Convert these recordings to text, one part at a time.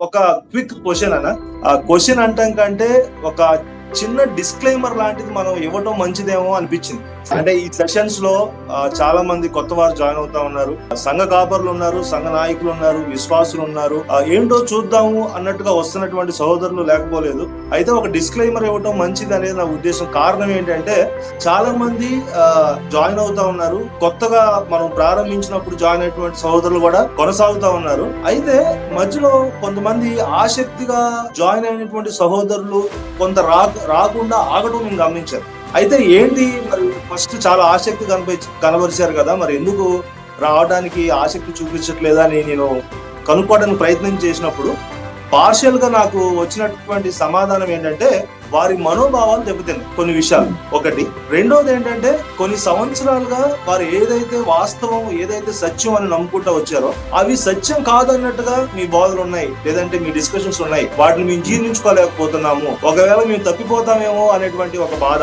ఒక quick question అన్న. ఆ క్వశ్చన్ అంటాం కంటే ఒక చిన్న డిస్క్లైమర్ లాంటిది మనం ఇవ్వటం మంచిదేమో అనిపించింది. అంటే ఈ సెషన్స్లో చాలా మంది కొత్త వారు జాయిన్ అవుతా ఉన్నారు. సంఘ కాపర్లు ఉన్నారు సంఘ నాయకులు ఉన్నారు విశ్వాసులు ఉన్నారు. ఏంటో చూద్దాము అన్నట్టుగా వస్తున్నటువంటి సహోదరులు లేకపోలేదు. అయితే ఒక డిస్క్లైమర్ ఇవ్వటం మంచిది అనేది నా ఉద్దేశం. కారణం ఏంటంటే చాలా మంది జాయిన్ అవుతా ఉన్నారు. కొత్తగా మనం ప్రారంభించినప్పుడు జాయిన్ అయినటువంటి సహోదరులు కూడా కొనసాగుతా ఉన్నారు. అయితే మధ్యలో కొంతమంది ఆసక్తిగా జాయిన్ అయినటువంటి సహోదరులు కొంత రా రాకుండా ఆగడం నేను గమనించాను. అయితే ఏంటి మరి ఫస్ట్ చాలా ఆసక్తి కనప కనబరిచారు కదా మరి ఎందుకు రావడానికి ఆసక్తి చూపించట్లేదా అని నేను కనుక్కోవడానికి ప్రయత్నం చేసినప్పుడు పార్షియల్గా నాకు వచ్చినటువంటి సమాధానం ఏంటంటే వారి మనోభావాలు దెబ్బతింది కొన్ని విషయాలు. ఒకటి రెండోది ఏంటంటే కొన్ని సంవత్సరాలుగా వారు ఏదైతే వాస్తవం ఏదైతే సత్యం అని నమ్ముకుంటూ వచ్చారో అవి సత్యం కాదన్నట్టుగా మీ బోధలు ఉన్నాయి. లేదంటే మీ డిస్కషన్స్ ఉన్నాయి. వాటిని మేము జీర్ణించుకోలేకపోతున్నాము. ఒకవేళ మేము తప్పిపోతామేమో అనేటువంటి ఒక బాధ.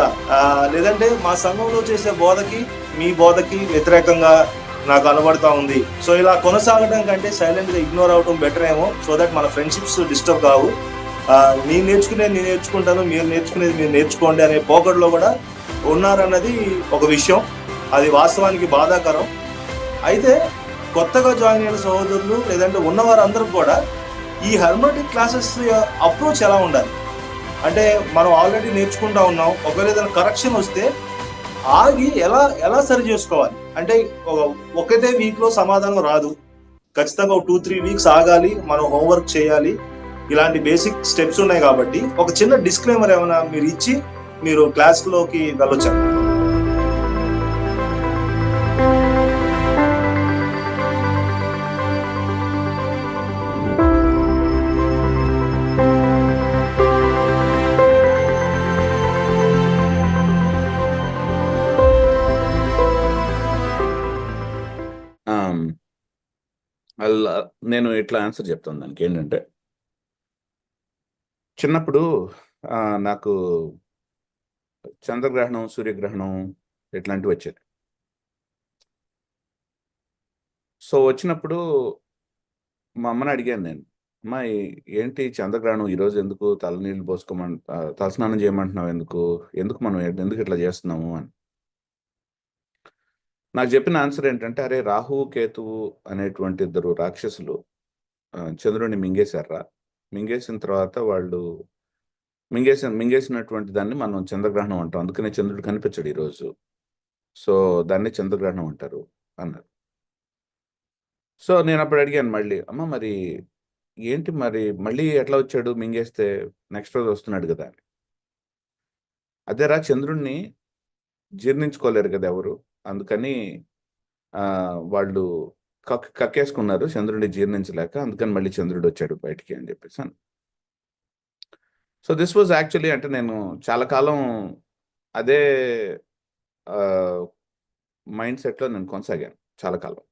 లేదంటే మా సంఘంలో చేసే బోధకి మీ బోధకి వ్యతిరేకంగా నాకు అనబడతా ఉంది. సో ఇలా కొనసాగడం కంటే సైలెంట్గా ఇగ్నోర్ అవడం బెటర్ ఏమో సో దట్ మన ఫ్రెండ్షిప్స్ డిస్టర్బ్ కావు. నేను నేర్చుకునేది నేను నేర్చుకుంటాను మీరు నేర్చుకునేది మీరు నేర్చుకోండి అనే పోకడలో కూడా ఉన్నారన్నది ఒక విషయం. అది వాస్తవానికి బాధాకరం. అయితే కొత్తగా జాయిన్ అయిన సహోదరులు లేదంటే ఉన్నవారందరూ కూడా ఈ హెర్మటిక్ క్లాసెస్ అప్రోచ్ ఎలా ఉండాలి? అంటే మనం ఆల్రెడీ నేర్చుకుంటా ఉన్నాం. ఒకవేళ ఏదైనా కరెక్షన్ వస్తే ఆగి ఎలా ఎలా సరి చేసుకోవాలి? అంటే ఒకటే వీక్లో సమాధానం రాదు. ఖచ్చితంగా టూ త్రీ వీక్స్ ఆగాలి. మనం హోంవర్క్ చేయాలి. ఇలాంటి బేసిక్ స్టెప్స్ ఉన్నాయి కాబట్టి ఒక చిన్న డిస్క్లైమర్ ఏమైనా మీరు ఇచ్చి మీరు క్లాస్లోకి వెళ్ళొచ్చు? Um, uh, నేను ఇట్లా ఆన్సర్ చెప్తాను దానికి. ఏంటంటే చిన్నప్పుడు నాకు చంద్రగ్రహణం సూర్యగ్రహణం ఇట్లాంటివి వచ్చేది సో వచ్చినప్పుడు మా అమ్మని అడిగాను నేను అమ్మా ఏంటి చంద్రగ్రహణం? ఈరోజు ఎందుకు తలనీళ్ళు పోసుకోమని తలస్నానం చేయమంటున్నావు ఎందుకు? ఎందుకు మనం ఎందుకు ఇట్లా చేస్తున్నాము? అని. నాకు చెప్పిన ఆన్సర్ ఏంటంటే అరే రాహు కేతువు అనేటువంటి ఇద్దరు రాక్షసులు చంద్రుడిని మింగేశారా? మింగేసిన తర్వాత వాళ్ళు మింగేసిన మింగేసినటువంటి దాన్ని మనం చంద్రగ్రహణం అంటాం. అందుకనే చంద్రుడు కనిపించడు ఈరోజు. సో దాన్ని చంద్రగ్రహణం అంటారు అన్నారు. సో నేను అప్పుడు అడిగాను మళ్ళీ అమ్మ మరి ఏంటి మరి మళ్ళీ ఎట్లా వచ్చాడు మింగేస్తే నెక్స్ట్ రోజు వస్తున్నాడు కదా అని. అదేరా చంద్రుణ్ణి జీర్ణించుకోలేరు కదా ఎవరు. అందుకని వాళ్ళు కక్ కక్కేసుకున్నారు. చంద్రుడిని జీర్ణించలేక అందుకని మళ్ళీ చంద్రుడు వచ్చాడు బయటికి అని చెప్పేసి అని. సో దిస్ వాజ్ యాక్చువల్లీ అంటే నేను చాలా కాలం అదే మైండ్ సెట్లో నేను కొనసాగాను చాలా కాలం.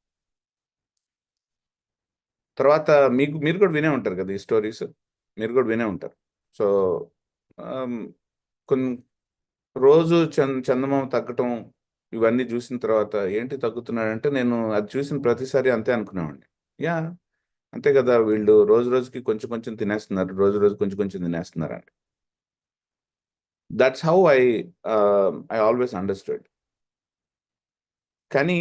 తర్వాత మీకు మీరు కూడా వినే ఉంటారు కదా ఈ స్టోరీస్? మీరు కూడా వినే ఉంటారు. సో కొన్ని రోజు చంద చందమామ తగ్గటం ఇవన్నీ చూసిన తర్వాత ఏంటి తగ్గుతున్నాడంటే నేను అది చూసిన ప్రతిసారి అంతే అనుకునేవాడిని. యా అంతే కదా వీళ్ళు రోజు రోజుకి కొంచెం కొంచెం తినేస్తున్నారు రోజు రోజు కొంచెం కొంచెం తినేస్తున్నారు అండి that's how I I always understood కానీ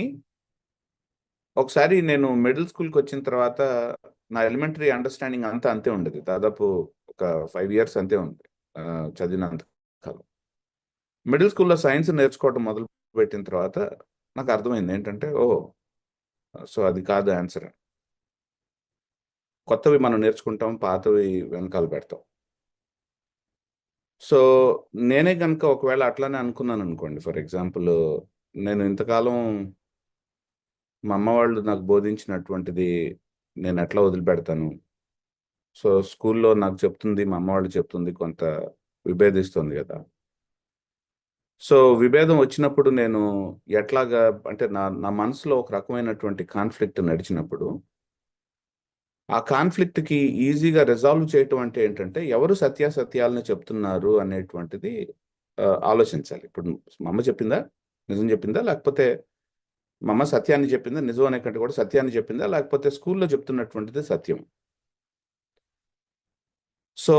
ఒకసారి నేను మిడిల్ స్కూల్కి వచ్చిన తర్వాత నా ఎలిమెంటరీ అండర్స్టాండింగ్ అంతా అంతే ఉండేది. దాదాపు ఒక ఫైవ్ ఇయర్స్ అంతే ఉంది చదివినంత కాలం. మిడిల్ స్కూల్లో సైన్స్ నేర్చుకోవడం మొదలు పెట్టిన తర్వాత నాకు అర్థమైంది. ఏంటంటే ఓ సో అది కాదు ఆన్సర్. కొత్తవి మనం నేర్చుకుంటాం పాతవి వెనకాల పెడతాం. సో నేనే కనుక ఒకవేళ అట్లానే అనుకున్నాను అనుకోండి ఫర్ ఎగ్జాంపుల్ నేను ఇంతకాలం మా అమ్మ వాళ్ళు నాకు బోధించినటువంటిది నేను ఎట్లా వదిలిపెడతాను? సో స్కూల్లో నాకు చెప్తుంది మా అమ్మ వాళ్ళు చెప్తుంది కొంత విభేదిస్తుంది కదా. సో విభేదం వచ్చినప్పుడు నేను ఎట్లాగా అంటే నా నా మనసులో ఒక రకమైనటువంటి కాన్ఫ్లిక్ట్ నడిచినప్పుడు ఆ కాన్ఫ్లిక్ట్కి ఈజీగా రిజాల్వ్ చేయటం అంటే ఏంటంటే ఎవరు సత్యాసత్యాలను చెప్తున్నారు అనేటువంటిది ఆలోచించాలి. ఇప్పుడు మా అమ్మ చెప్పిందా? నిజం చెప్పిందా? లేకపోతే మా అమ్మ సత్యాన్ని చెప్పిందా? నిజం అనే కంటే కూడా సత్యాన్ని చెప్పిందా? లేకపోతే స్కూల్లో చెప్తున్నటువంటిది సత్యం. సో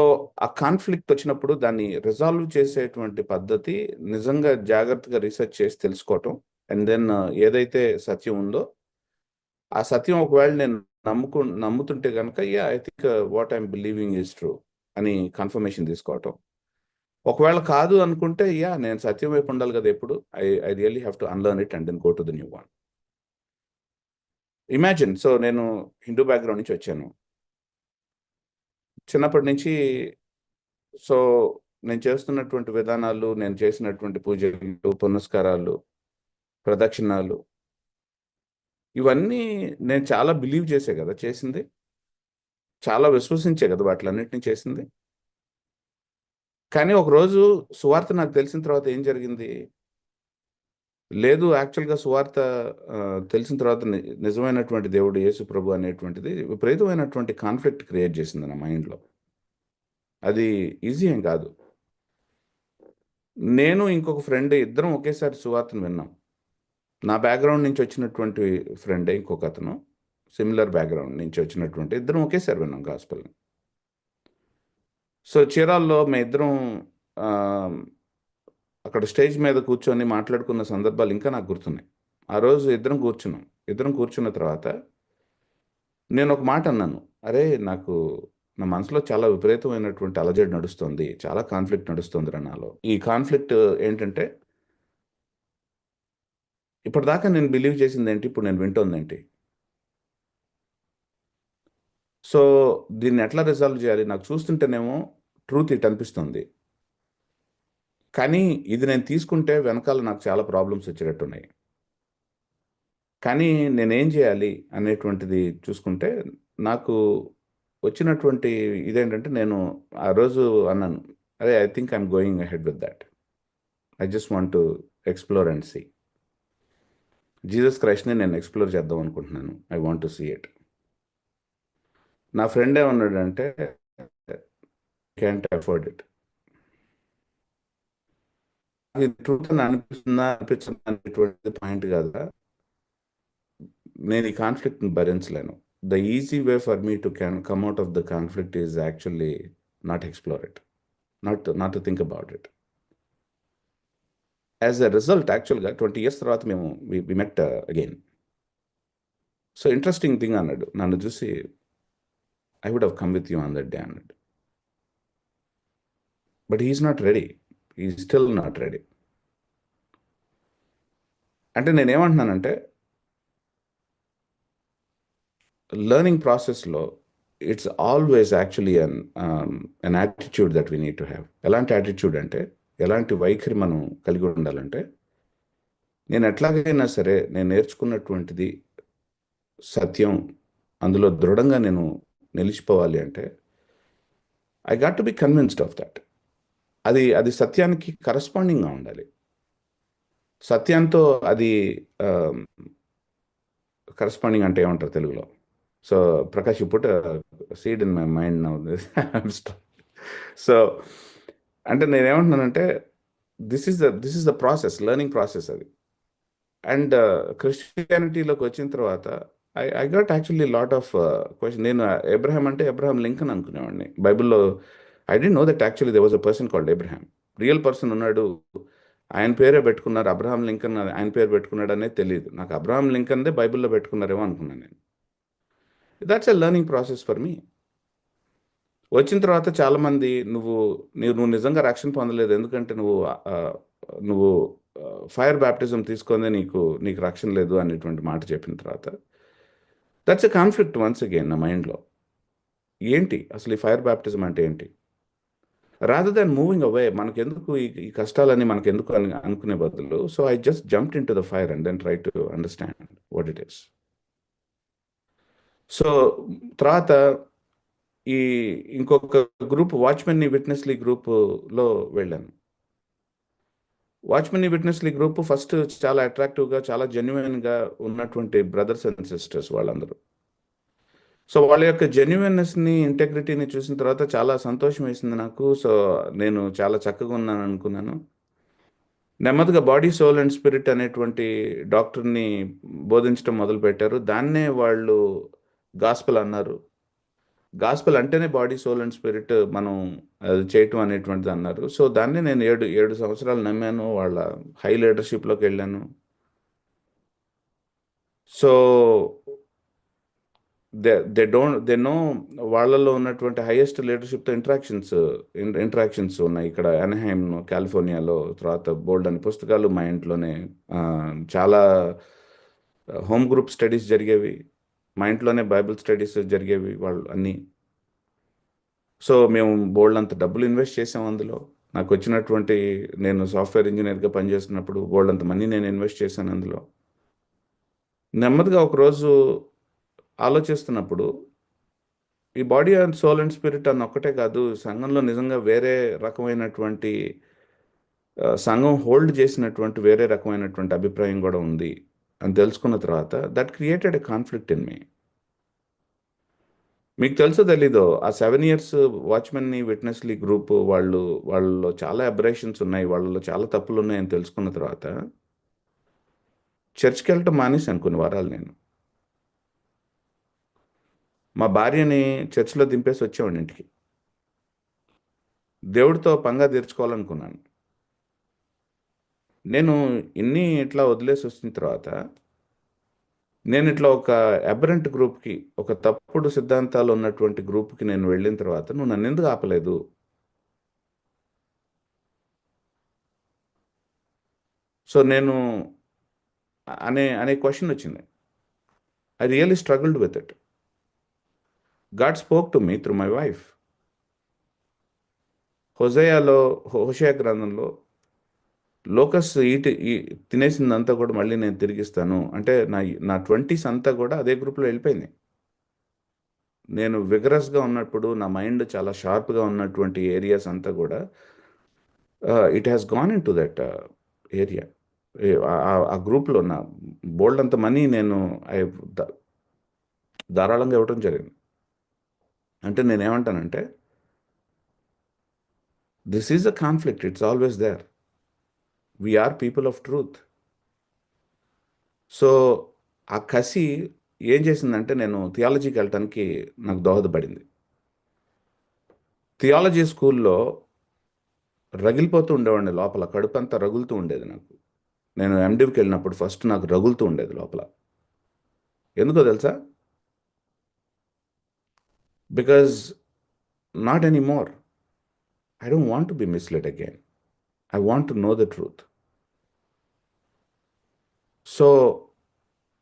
ఆ కాన్ఫ్లిక్ట్ వచ్చినప్పుడు దాన్ని రిజాల్వ్ చేసేటువంటి పద్ధతి నిజంగా జాగ్రత్తగా రీసెర్చ్ చేసి తెలుసుకోవటం. అండ్ దెన్ ఏదైతే సత్యం ఉందో ఆ సత్యం ఒకవేళ నేను నమ్ముకు నమ్ముతుంటే కనుక yeah I think what I'm believing is true అని కన్ఫర్మేషన్ తీసుకోవటం. ఒకవేళ కాదు అనుకుంటే యా నేను సత్యం వైపు ఉండాలి కదా ఎప్పుడు I I really have to unlearn it and then go to the new one imagine so నేను హిందూ బ్యాక్గ్రౌండ్ నుంచి వచ్చాను. చిన్నప్పటి నుంచి సో నేను చేస్తున్నటువంటి విధానాలు నేను చేసినటువంటి పూజలు పునస్కారాలు ప్రదక్షిణాలు ఇవన్నీ నేను చాలా బిలీవ్ చేసే కదా చేసింది. చాలా విశ్వసించే కదా వాటిలన్నిటిని చేసింది. కానీ ఒకరోజు సువార్త నాకు తెలిసిన తర్వాత ఏం జరిగింది? లేదు యాక్చువల్గా సువార్త తెలిసిన తర్వాత నిజమైనటువంటి దేవుడు యేసు ప్రభు అనేటువంటిది విపరీతమైనటువంటి కాన్ఫ్లిక్ట్ క్రియేట్ చేసింది నా మైండ్లో అది ఈజీ ఏం కాదు. నేను ఇంకొక ఫ్రెండ్ ఇద్దరం ఒకేసారి సువార్తను విన్నాం. నా బ్యాక్గ్రౌండ్ నుంచి వచ్చినటువంటి ఫ్రెండే ఇంకొక అతను సిమిలర్ బ్యాక్గ్రౌండ్ నుంచి వచ్చినటువంటి ఇద్దరం ఒకేసారి విన్నాం గాస్పల్ని సో చీరాల్లో మేము ఇద్దరం అక్కడ స్టేజ్ మీద కూర్చొని మాట్లాడుకున్న సందర్భాలు ఇంకా నాకు గుర్తున్నాయి. ఆ రోజు ఇద్దరం కూర్చున్నాం. ఇద్దరం కూర్చున్న తర్వాత నేను ఒక మాట అన్నాను. అరే నాకు నా మనసులో చాలా విపరీతమైనటువంటి అలజడి నడుస్తుంది. చాలా కాన్ఫ్లిక్ట్ నడుస్తుంది రా నాలో. ఈ కాన్ఫ్లిక్ట్ ఏంటంటే ఇప్పటిదాకా నేను బిలీవ్ చేసింది ఏంటి? ఇప్పుడు నేను వింటోంది ఏంటి? సో దీన్ని ఎట్లా రిజాల్వ్ చేయాలి? నాకు చూస్తుంటేనేమో ట్రూత్ ఇట్ అనిపిస్తుంది. కానీ ఇది నేను తీసుకుంటే వెనకాల నాకు చాలా ప్రాబ్లమ్స్ వచ్చేటట్టున్నాయి. కానీ నేనేం చేయాలి అనేటువంటిది చూసుకుంటే నాకు వచ్చినటువంటి ఇదేంటంటే నేను ఆ రోజు అన్నాను అదే I think I'm going head with that I just want to explore and see Jesus క్రైస్ట్ని నేను ఎక్స్ప్లోర్ చేద్దాం అనుకుంటున్నాను. I want to see it నా ఫ్రెండ్ ఏమన్నాడంటే క్యాంట్ అఫోర్డ్ ఇట్ అది ట్రూత్ అనిపిస్తుందా? అనిపించిందా అనేటువంటి పాయింట్ కాదా? నేను ఈ కాన్ఫ్లిక్ట్ని భరించలేను. The easy way for me to can come out of the conflict is actually not explore it not not to think about it as a result యాక్చువల్గా ట్వంటీ ఇయర్స్ తర్వాత మేము we met again so interesting thing అన్నాడు. నన్ను చూసి I would have come with you on that day అన్నాడు. But he's not ready ఈ still not ready అంటే నేనేమంటున్నానంటే లర్నింగ్ ప్రాసెస్లో it's always actually an an attitude that we need to have ఎలాంటి attitude అంటే ఎలాంటి వైఖరి మనం కలిగి ఉండాలంటే నేను ఎట్లాగైనా సరే నేను నేర్చుకున్నటువంటిది సత్యం అందులో దృఢంగా నేను నిలిచిపోవాలి అంటే I got to be convinced of that అది అది సత్యానికి కరస్పాండింగ్గా ఉండాలి. సత్యంతో అది కరస్పాండింగ్ అంటే ఏమంటారు తెలుగులో? So Prakash you put seed in my mind now so అంటే నేనేమంటున్నానంటే this is the this is the process learning process అది. అండ్ క్రిస్టియానిటీలోకి uh, వచ్చిన తర్వాత I I got actually lot of question నేను uh, ఎబ్రహాం అంటే ఎబ్రహాం లింకన్ అనుకునేవాడిని. బైబిల్లో I didn't know that actually they was a person called Abraham real person ఉన్నాడు. ఆయన పేరే పెట్టుకున్నారు. అబ్రహాం లింకన్ ఆయన పేరు పెట్టుకున్నాడు అనేది తెలియదు నాకు అబ్రహాం లింకన్దే బైబిల్లో పెట్టుకున్నారేమో అనుకున్నాను నేను. That's a learning process for me వచ్చిన తర్వాత చాలామంది నువ్వు నీవు నువ్వు నిజంగా రక్షణ పొందలేదు. ఎందుకంటే నువ్వు నువ్వు ఫైర్ బ్యాప్టిజం తీసుకుందే నీకు నీకు రక్షణ లేదు అనేటువంటి మాట చెప్పిన తర్వాత that's a conflict once again నా మైండ్లో ఏంటి? అసలు ఈ ఫైర్ బ్యాప్టిజం అంటే ఏంటి? రాదర్ దాన్ మూవింగ్ అవే మనకు ఎందుకు ఈ కష్టాలని మనకెందుకు అని అనుకునే బదులు so I just jumped in to the fire and then try to understand what it is so తర్వాత ఈ ఇంకొక గ్రూప్ వాచ్మెన్ విట్నెస్లీ గ్రూప్లో వెళ్ళాను. Watchmen witness Lee group first చాలా అట్రాక్టివ్గా చాలా జెన్యున్గా ఉన్నటువంటి బ్రదర్స్ అండ్ సిస్టర్స్ వాళ్ళందరూ. సో వాళ్ళ యొక్క జెన్యున్నెస్ని ఇంటెగ్రిటీని చూసిన తర్వాత చాలా సంతోషం వేసింది నాకు. సో నేను చాలా చక్కగా ఉన్నాను అనుకున్నాను. నెమ్మదిగా బాడీ సోల్ అండ్ స్పిరిట్ అనేటువంటి డాక్టర్ని బోధించడం మొదలుపెట్టారు. దాన్నే వాళ్ళు గాస్పల్ అన్నారు. గాస్పల్ అంటేనే బాడీ సోల్ అండ్ స్పిరిట్ మనం అది చేయటం అనేటువంటిది అన్నారు. సో దాన్ని నేను ఏడు ఏడు సంవత్సరాలు నమ్మాను. వాళ్ళ హై లీడర్షిప్లోకి వెళ్ళాను. So they they don't they know వాళ్ళలో ఉన్నటువంటి హైయెస్ట్ లీడర్షిప్తో ఇంటరాక్షన్స్ ఇంటరాక్షన్స్ ఉన్నాయి. ఇక్కడ ఎన్హైమ్ కాలిఫోర్నియాలో తర్వాత బోల్డ్ అని పుస్తకాలు మా ఇంట్లోనే చాలా హోమ్ గ్రూప్ స్టడీస్ జరిగేవి. మా ఇంట్లోనే బైబిల్ స్టడీస్ జరిగేవి వాళ్ళు అన్నీ. సో మేము బోల్డ్ అంత డబ్బులు ఇన్వెస్ట్ చేసాం అందులో. నాకు వచ్చినటువంటి నేను సాఫ్ట్వేర్ ఇంజనీర్గా పనిచేస్తున్నప్పుడు బోల్డ్ అంత మనీ నేను ఇన్వెస్ట్ చేశాను అందులో. నెమ్మదిగా ఒకరోజు ఆలోచిస్తున్నప్పుడు ఈ body and soul and spirit అన్న ఒక్కటే కాదు సంఘంలో నిజంగా వేరే రకమైనటువంటి సంఘం హోల్డ్ చేసినటువంటి వేరే రకమైనటువంటి అభిప్రాయం కూడా ఉంది అని తెలుసుకున్న తర్వాత that created a conflict in me మీకు తెలుసో తెలీదో ఆ సెవెన్ ఇయర్స్ వాచ్మెన్ని విట్నెస్లీ గ్రూప్ వాళ్ళు వాళ్ళలో చాలా అబ్రేషన్స్ ఉన్నాయి వాళ్ళలో చాలా తప్పులు ఉన్నాయని తెలుసుకున్న తర్వాత చర్చ్కి వెళ్ళటం మానేసి కొన్ని వారాలు నేను. మా భార్యని చర్చిలో దింపేసి వచ్చేవాడి ఇంటికి. దేవుడితో పంగా తీర్చుకోవాలనుకున్నాను. నేను ఇన్ని ఇట్లా వదిలేసి వచ్చిన తర్వాత నేను ఇట్లా ఒక అబరెంట్ గ్రూప్కి ఒక తప్పుడు సిద్ధాంతాలు ఉన్నటువంటి గ్రూప్కి నేను వెళ్ళిన తర్వాత నువ్వు నన్ను ఎందుకు ఆపలేదు? సో నేను అనే అనే క్వశ్చన్ వచ్చింది. I really struggled with it. God spoke to me through my wife హొజయాలో హోషయా గ్రంథంలో లోకస్ ఈటి ఈ తినేసిందంతా కూడా మళ్ళీ నేను తిరిగిస్తాను. అంటే నా నా ట్వంటీస్ అంతా కూడా అదే గ్రూప్లో వెళ్ళిపోయింది. నేను విగరస్గా ఉన్నప్పుడు నా మైండ్ చాలా షార్ప్గా ఉన్నటువంటి ఏరియాస్ అంతా కూడా it has gone in to that area ఆ గ్రూప్లో నా బోల్డ్ అంత మనీ నేను ఐ ధారాళంగా ఇవ్వడం జరిగింది. అంటే నేనేమంటానంటే this is a conflict it's always there we're people of truth so ఆ కసి ఏం చేసిందంటే నేను థియాలజీకి వెళ్ళటానికి నాకు దోహదపడింది. థియాలజీ స్కూల్లో రగిలిపోతూ ఉండేవాడిని లోపల కడుపు అంతా రగులుతూ ఉండేది నాకు. నేను ఎండివికి వెళ్ళినప్పుడు ఫస్ట్ నాకు రగులుతూ ఉండేది లోపల. ఎందుకో తెలుసా? Because not any more I don't to be be again. Again I want know know the truth so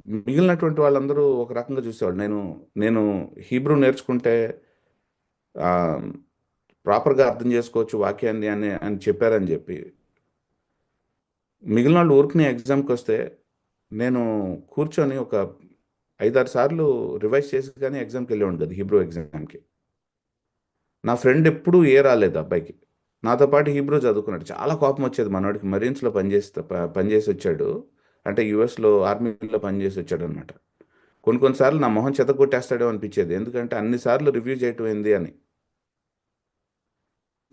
మిగిలినటువంటి వాళ్ళందరూ ఒక రకంగా చూసేవాళ్ళు. నేను నేను హీబ్రూ నేర్చుకుంటే ప్రాపర్గా అర్థం చేసుకోవచ్చు వాక్యాన్ని అని అని చెప్పారని చెప్పి. మిగిలిన వాళ్ళు ఊరికి ఎగ్జామ్కి వస్తే నేను కూర్చొని ఒక ఐదారు సార్లు రివైజ్ చేసి కానీ ఎగ్జామ్కి వెళ్ళేవాడు కదా హీబ్రూ ఎగ్జామ్కి. నా ఫ్రెండ్ ఎప్పుడూ ఏ రాలేదు అబ్బాయికి. నాతో పాటు హీబ్రూ చదువుకున్నాడు. చాలా కోపం వచ్చేది మనవాడికి మరీన్స్లో పనిచేసి పనిచేసి వచ్చాడు. అంటే యుఎస్లో ఆర్మీలో పనిచేసి వచ్చాడు అనమాట కొన్ని కొన్నిసార్లు నా మొహం చెత్త కొట్టేస్తాడో అనిపించేది. ఎందుకంటే అన్నిసార్లు రివ్యూ చేయటం ఏంది అని.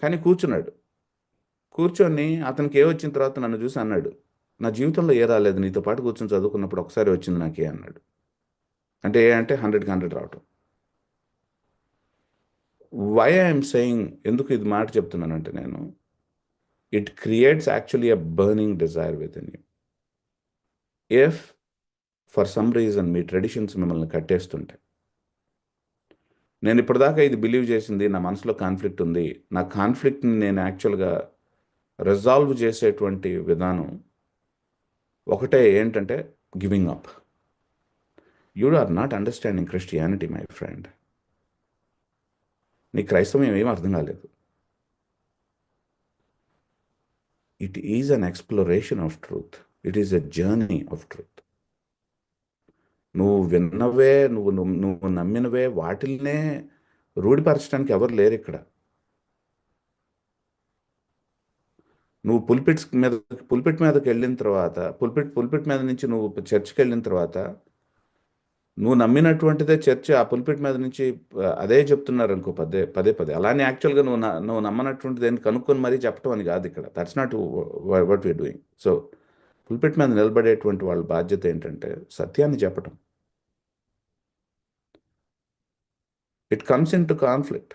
కానీ కూర్చున్నాడు. కూర్చొని అతనికి ఏ వచ్చిన తర్వాత నన్ను చూసి అన్నాడు నా జీవితంలో ఏ రాలేదు. నీతో పాటు కూర్చొని చదువుకున్నప్పుడు ఒకసారి వచ్చింది నాకే అన్నాడు. అంటే ఏ అంటే హండ్రెడ్కి హండ్రెడ్ రావటం. వై ఐఎమ్ సెయింగ్ ఎందుకు ఇది మాట చెప్తున్నానంటే నేను it creates actually a burning desire with in you if for some reason me traditions మిమ్మల్ని కట్టేస్తుంటాయి నేను ఇప్పటిదాకా ఇది బిలీవ్ చేసింది నా మనసులో కాన్ఫ్లిక్ట్ ఉంది నా కాన్ఫ్లిక్ట్ని నేను యాక్చువల్గా రిజాల్వ్ చేసేటువంటి విధానం ఒకటే ఏంటంటే giving up you are not understanding Christianity my friend నీ క్రైస్తవం ఏం అర్థం కాలేదు. It is an exploration of truth it is a journey of truth నువ్వు విన్నవే నువ్వు నువ్వు నువ్వు నమ్మినవే వాటిల్నే రూఢిపరచడానికి ఎవరు లేరు ఇక్కడ. నువ్వు పుల్పిట్స్ మీద పుల్పిట్ మీదకి వెళ్ళిన తర్వాత పుల్పిట్ పుల్పిట్ మీద నుంచి నువ్వు చర్చ్కి వెళ్ళిన తర్వాత నువ్వు నమ్మినటువంటిదే చర్చ్ ఆ పుల్పిట్ మీద నుంచి అదే చెప్తున్నారు అనుకో పదే పదే పదే. అలానే యాక్చువల్గా నువ్వు నువ్వు నమ్మనటువంటిది అని కనుక్కొని మరీ చెప్పడం అని కాదు ఇక్కడ. That's not what we're doing so pulpit మీద నిలబడేటువంటి వాళ్ళ బాధ్యత ఏంటంటే సత్యాన్ని చెప్పటం. It comes in to conflict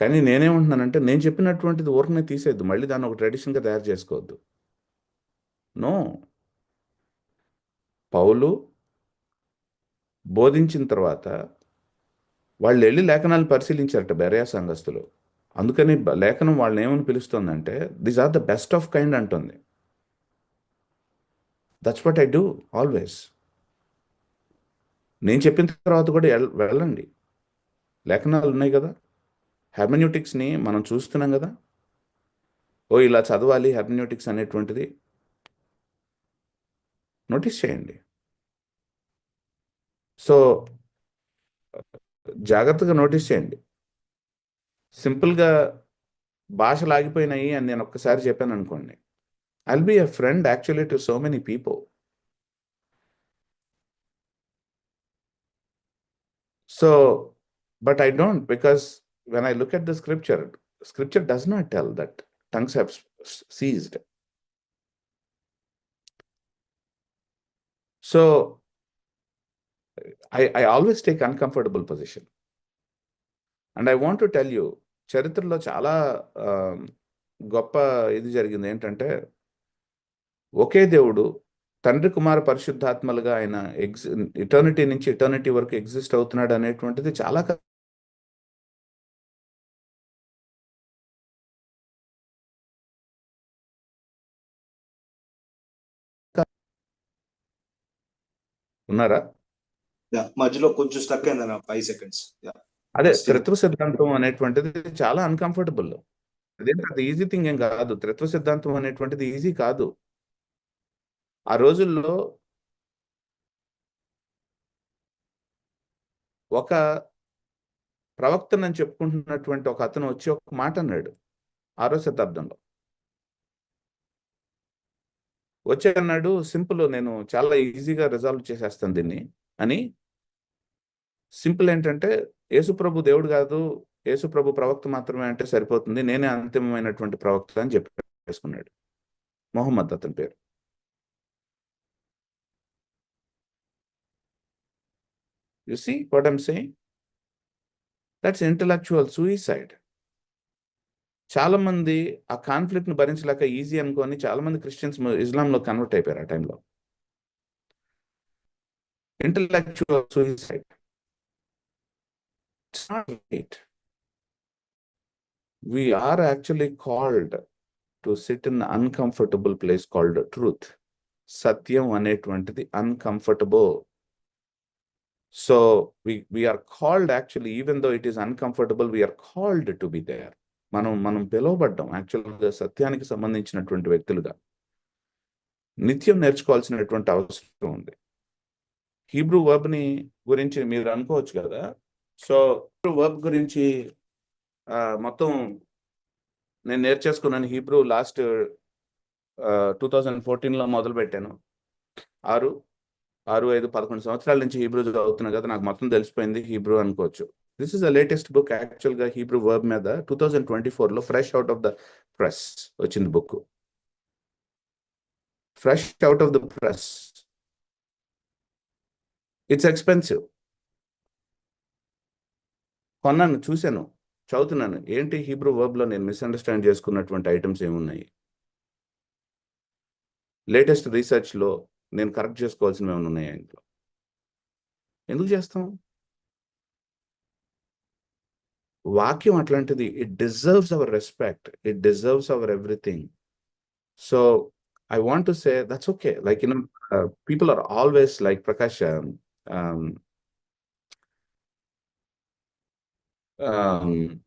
కానీ నేనేమంటున్నానంటే నేను చెప్పినటువంటిది ఊరికనే తీసేద్దు మళ్ళీ దాన్ని ఒక ట్రెడిషన్గా తయారు చేసుకోవద్దు. నో పౌలు బోధించిన తర్వాత వాళ్ళు వెళ్ళి లేఖనాలు పరిశీలించారట బెరయా సంఘస్థులు. అందుకని లేఖనం వాళ్ళని ఏమని పిలుస్తుందంటే these are the best of kind అంటుంది. That's what I do always నేను చెప్పిన తర్వాత కూడా వెళ్ళండి. లేఖనాలు ఉన్నాయి కదా. హెర్మన్యూటిక్స్ని మనం చూస్తున్నాం కదా. ఓ ఇలా చదవాలి హెర్మన్యూటిక్స్ అనేటువంటిది. నోటీస్ చేయండి. సో జాగ్రత్తగా నోటీస్ చేయండి. సింపుల్గా భాషలు ఆగిపోయినాయి అని నేను ఒక్కసారి చెప్పాను అనుకోండి. I'll be a friend actually to so many people so but I don't because when I look at the scripture scripture does not tell that tongues have ceased so I I always take uncomfortable position and I want to tell you చరిత్రలో చాలా గొప్ప ఇది జరిగింది. ఏంటంటే ఒకే దేవుడు తండ్రి కుమార పరిశుద్ధాత్మలుగా ఆయన ఎగ్జి ఇటర్నిటీ నుంచి ఇటర్నిటీ వరకు ఎగ్జిస్ట్ అవుతున్నాడు అనేటువంటిది చాలా ఉన్నారా? మధ్యలో కొంచెం స్టక్ అయింది ఫైవ్ సెకండ్స్ అదే. త్రిత్వ సిద్ధాంతం అనేటువంటిది చాలా అన్కంఫర్టబుల్ అదే పెద్ద ఈజీ థింగ్ ఏం కాదు. త్రిత్వ సిద్ధాంతం అనేటువంటిది ఈజీ కాదు. ఆ రోజుల్లో ఒక ప్రవక్తనని చెప్పుకుంటున్నటువంటి ఒక అతను వచ్చి ఒక మాట అన్నాడు ఆరో శతాబ్దంలో. వచ్చే అన్నాడు సింపుల్ నేను చాలా ఈజీగా రిజాల్వ్ చేసేస్తాను దీన్ని అని సింపుల్ ఏంటంటే యేసుప్రభు దేవుడు కాదు యేసుప్రభు ప్రవక్త మాత్రమే అంటే సరిపోతుంది. నేనే అంతిమమైనటువంటి ప్రవక్త అని చెప్పేసుకున్నాడు మొహమ్మద్ అతని పేరు. You see what I'm saying that's intellectual suicide చాలా మంది ఆ కాన్ఫ్లిక్ట్ను భరించలేక ఈజీ అనుకొని చాలా మంది క్రిస్టియన్స్ ఇస్లాంలో కన్వర్ట్ అయిపోయారు ఆ టైంలో. Intellectual suicide It's not right. We are actually called to sit in an uncomfortable place called truth. Satyam అనేటువంటిది uncomfortable. So we, we are called actually, even though it is uncomfortable, we are called to be there. మనం మనం పిలువబడ్డాం యాక్చువల్గా సత్యానికి సంబంధించినటువంటి వ్యక్తులుగా నిత్యం నేర్చుకోవాల్సినటువంటి అవసరం ఉంది హీబ్రూ వర్బ్ని గురించి మీరు అనుకోవచ్చు కదా సో వర్బ్ గురించి మొత్తం నేను నేర్చేసుకున్నాను. హీబ్రూ లాస్ట్ టూ థౌజండ్ ఫోర్టీన్లో మొదలు పెట్టాను ఆరు ఆరు ఐదు పదకొండు సంవత్సరాల నుంచి హీబ్రూ చదువుతున్నా కదా నాకు మొత్తం తెలిసిపోయింది హీబ్రూ అనుకోవచ్చు. This is the latest book యాక్చువల్గా హీబ్రూ వర్బ్ మీద టూ థౌజండ్ ట్వంటీ ఫోర్లో fresh out of the press వచ్చింది book fresh out of the press it's expensive కొన్నాను చూశాను చదువుతున్నాను. ఏంటి హీబ్రూ వర్బ్లో నేను మిస్అండర్స్టాండ్ చేసుకున్నటువంటి ఐటమ్స్ ఏమున్నాయి? లేటెస్ట్ రీసెర్చ్లో నేను కరెక్ట్ చేసుకోవాల్సినవి ఏమైనా ఉన్నాయా ఇంట్లో? ఎందుకు చేస్తాం? వాక్యం అట్లాంటిది. It deserves our respect it deserves our everything so I want to say that's okay like you know people are always like Prakash um,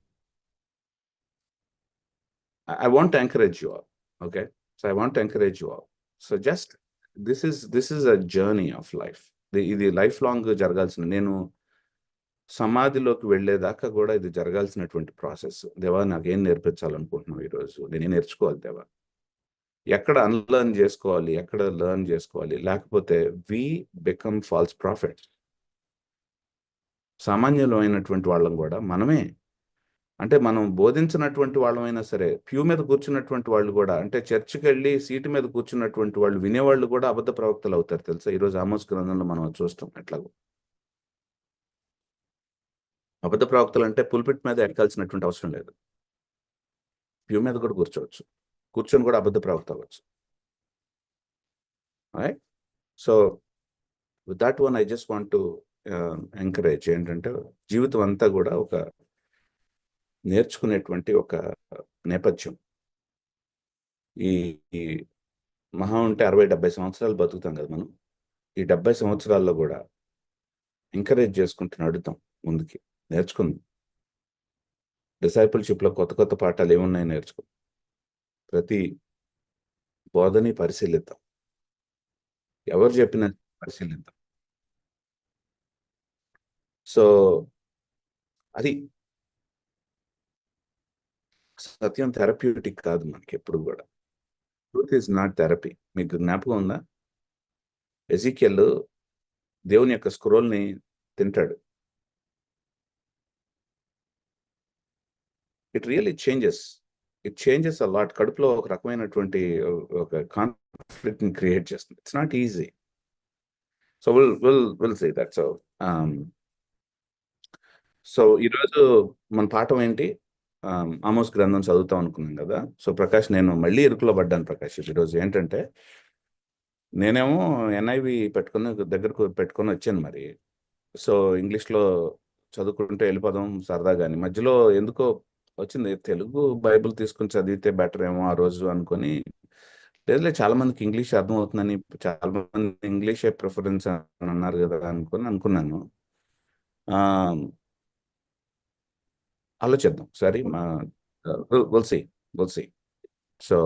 I want to encourage you all. Okay, so I want to encourage you all. So just this is this is a journey of life. ఇది ఇది lifelong జరగాల్సిన నేను సమాధిలోకి వెళ్ళేదాకా కూడా ఇది జరగాల్సినటువంటి process దేవా నాకేం నేర్పించాలనుకుంటున్నావు ఈరోజు నేనే నేర్చుకోవాలి దేవా ఎక్కడ అన్లర్న్ చేసుకోవాలి ఎక్కడ లర్న్ చేసుకోవాలి లేకపోతే వి బికమ్ ఫాల్స్ ప్రాఫిట్స్ సామాన్యులమైనటువంటి వాళ్ళం కూడా మనమే. అంటే మనం బోధించినటువంటి వాళ్ళమైనా సరే ప్యూ మీద కూర్చున్నటువంటి వాళ్ళు కూడా అంటే చర్చికి వెళ్ళి సీటు మీద కూర్చున్నటువంటి వాళ్ళు వినేవాళ్ళు కూడా అబద్ధ ప్రవక్తలు అవుతారు తెలుసా? ఈరోజు ఆమోస్ గ్రంథంలో మనం చూస్తాం ఎట్లాగో. అబద్ధ ప్రవక్తలు అంటే పుల్పిట్ మీద ఎక్కాల్సినటువంటి అవసరం లేదు. ప్యూ మీద కూడా కూర్చోవచ్చు. కూర్చొని కూడా అబద్ధ ప్రవక్త అవ్వచ్చు. Right so with that one I just want to encourage ఏంటంటే జీవితం అంతా కూడా ఒక నేర్చుకునేటువంటి ఒక నేపథ్యం. ఈ మహా ఉంటే అరవై డెబ్బై సంవత్సరాలు బతుకుతాం కదా మనం. ఈ డెబ్బై సంవత్సరాల్లో కూడా ఎంకరేజ్ చేసుకుంటూ నడుతాం ముందుకి. నేర్చుకుందాం. డిసైపుల్షిప్లో కొత్త కొత్త పాఠాలు ఏమున్నాయో నేర్చుకో. ప్రతి బోధని పరిశీలిద్దాం. ఎవరు చెప్పిన పరిశీలిద్దాం. సో అది సత్యం థెరప్యూటిక్ కాదు మనకి ఎప్పుడు కూడా. Truth is not therapy. మీకు జ్ఞాపకం ఉందా? ఎజికెల్ దేవుని యొక్క స్క్రోల్ని తింటాడు. It really changes. It changes a lot కడుపులో ఒక రకమైనటువంటి ఒక కాన్ఫ్లిక్ట్ని క్రియేట్ చేస్తుంది. It's not easy. So will will will see that. So so ఈరోజు మన పాఠం ఏంటి? ఆమోస్ గ్రంథం చదువుతాం అనుకున్నాం కదా. సో ప్రకాష్ నేను మళ్ళీ ఇరుకులో పడ్డాను ప్రకాష్ ఈరోజు. ఏంటంటే నేనేమో ఎన్ఐవి పెట్టుకుని దగ్గరకు పెట్టుకొని వచ్చాను మరి. సో ఇంగ్లీష్లో చదువుకుంటే వెళ్ళిపోదాం సరదా కానీ మధ్యలో ఎందుకో వచ్చింది తెలుగు బైబిల్ తీసుకుని చదివితే బెటర్ ఏమో ఆ రోజు అనుకొని. లేదులే చాలా మందికి ఇంగ్లీష్ అర్థమవుతుందని చాలా మంది ఇంగ్లీషే ప్రిఫరెన్స్ అని అన్నారు కదా అనుకొని అనుకున్నాను. ఆ, ఆలోచిద్దాం సరే మా will see will see so